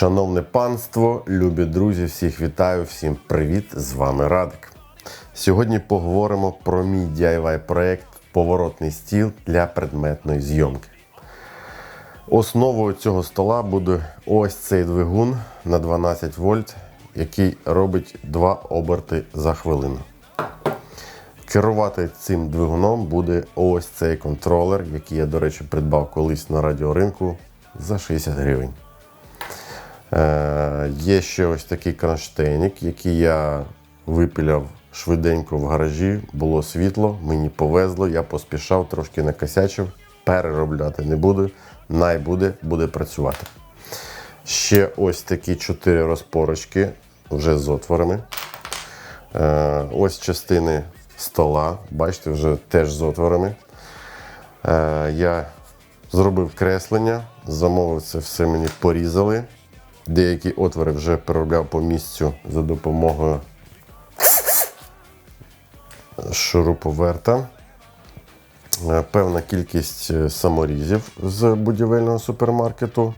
Шановне панство, любі друзі, всіх вітаю, всім привіт! З вами Радик. Сьогодні поговоримо про мій DIY проект Поворотний стіл для предметної зйомки. Основою цього стола буде ось цей двигун на 12 вольт, який робить 2 оберти за хвилину. Керувати цим двигуном буде ось цей контролер, який я, до речі, придбав колись на радіоринку за 60 гривень. Е, є ще ось такий кронштейник, який я випіляв швиденько в гаражі. Було світло, мені повезло, я поспішав, трошки накосячив. Переробляти не буду. Най буде, буде працювати. Ще ось такі чотири розпорочки вже з отворами. Е, ось частини стола, бачите, вже теж з отворами. Е, я зробив креслення, замовив це все мені порізали. Деякі отвори вже переробляв по місцю за допомогою шуруповерта. Е, Певна кількість е, саморізів з будівельного супермаркету.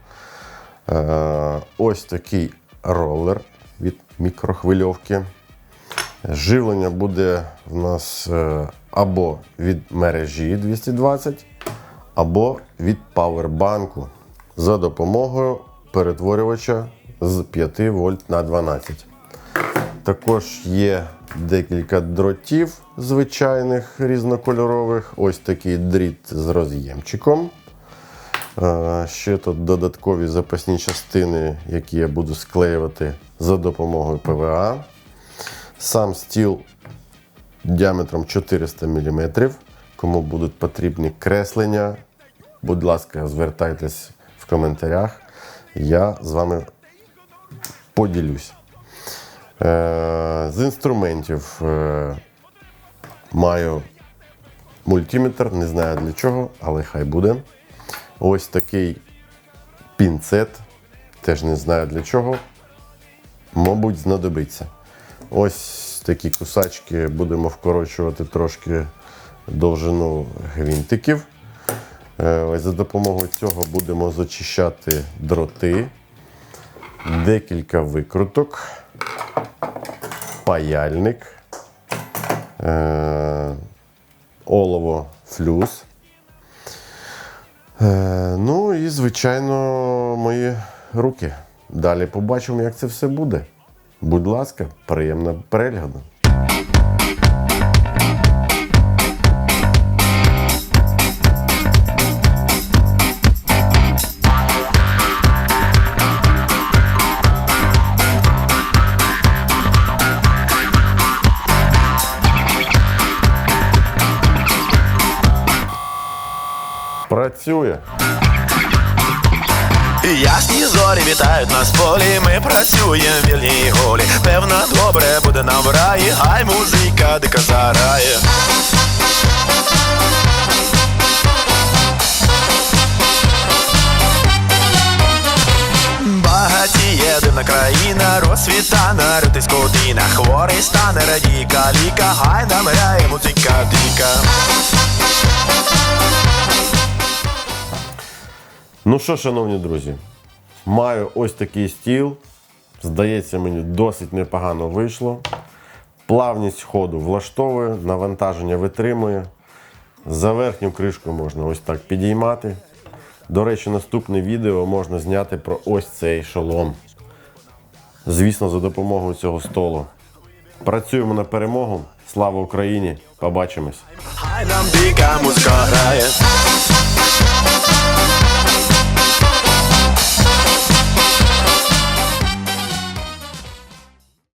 Е, Ось такий ролер від мікрохвильовки. Живлення буде в нас або від мережі 220, або від павербанку за допомогою перетворювача з 5 вольт на 12. Також є декілька дротів звичайних різнокольорових. Ось такий дріт з роз'ємчиком. Е, Ще тут додаткові запасні частини, які я буду склеювати за допомогою ПВА. Сам стіл діаметром 400 мм. Кому будуть потрібні креслення, будь ласка, звертайтесь в коментарях. Я з вами поділюсь. Е, З інструментів е, маю мультиметр, не знаю для чого, але хай буде. Ось такий пінцет, теж не знаю для чого. Мабуть, знадобиться. Ось такі кусачки будемо вкорочувати трошки довжину гвинтиків. Е, Ось за допомогою цього будемо зачищати дроти, декілька викруток, паяльник, е, олово флюс. Е, Ну і, звичайно, мої руки. Далі побачимо, як це все буде. Будь ласка, приємного перегляду. Працює. Ясні зорі вітають нас полі, ми працюємо вільні й голі. Певно, добре буде нам в раї, ай музика дика зарає. Багатіє дивна країна, розсвіта на скотина Хворий стане радій каліка, гай нам грає музика дика. Ну що, шановні друзі, маю ось такий стіл. Здається, мені досить непогано вийшло. Плавність ходу влаштовує, навантаження витримує. За верхню кришку можна ось так підіймати. До речі, наступне відео можна зняти про ось цей шолом. Звісно, за допомогою цього столу. Працюємо на перемогу. Слава Україні! Побачимось!